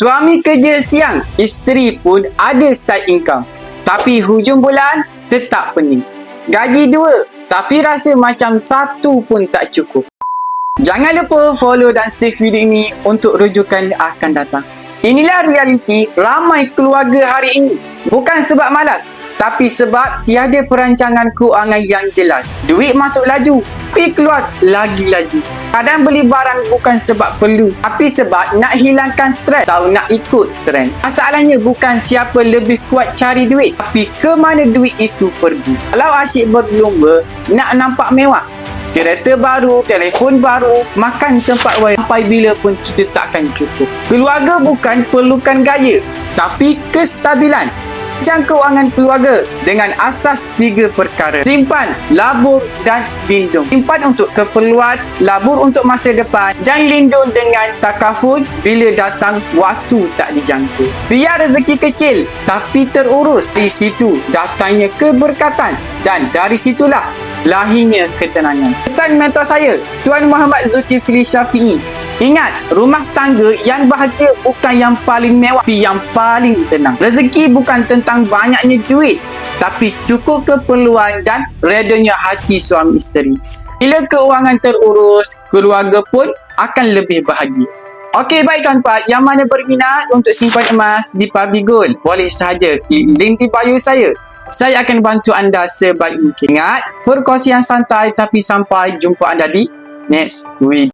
Suami kerja siang, isteri pun ada side income. Tapi hujung bulan tetap pening. Gaji dua, tapi rasa macam satu pun tak cukup. Jangan lupa follow dan save video ini untuk rujukan akan datang. Inilah realiti ramai keluarga hari ini. Bukan sebab malas, tapi sebab tiada perancangan keuangan yang jelas. Duit masuk laju, tapi keluar lagi laju. Kadang beli barang bukan sebab perlu, tapi sebab nak hilangkan stres atau nak ikut trend. Masalahnya bukan siapa lebih kuat cari duit, tapi ke mana duit itu pergi. Kalau asyik berlumba, nak nampak mewah, Kereta baru, telefon baru, makan tempat lain sampai bila pun kita takkan cukup. Keluarga bukan perlukan gaya, tapi kestabilan. Jangka keuangan keluarga dengan asas tiga perkara. Simpan, labur dan lindung. Simpan untuk keperluan, labur untuk masa depan dan lindung dengan takaful bila datang waktu tak dijangka. Biar rezeki kecil tapi terurus. Di situ datangnya keberkatan dan dari situlah lahirnya ketenangan. Pesan mentor saya, Tuan Muhammad Zulkifli Syafi'i. Ingat, rumah tangga yang bahagia bukan yang paling mewah, tapi yang paling tenang. Rezeki bukan tentang banyaknya duit, tapi cukup keperluan dan redanya hati suami isteri. Bila keuangan terurus, keluarga pun akan lebih bahagia. Okey baik tuan-tuan, yang mana berminat untuk simpan emas di Pabi Gold, boleh sahaja klik link di bio saya. Saya akan bantu anda sebaik mungkin. Ingat, perkongsian santai tapi sampai jumpa anda di next week.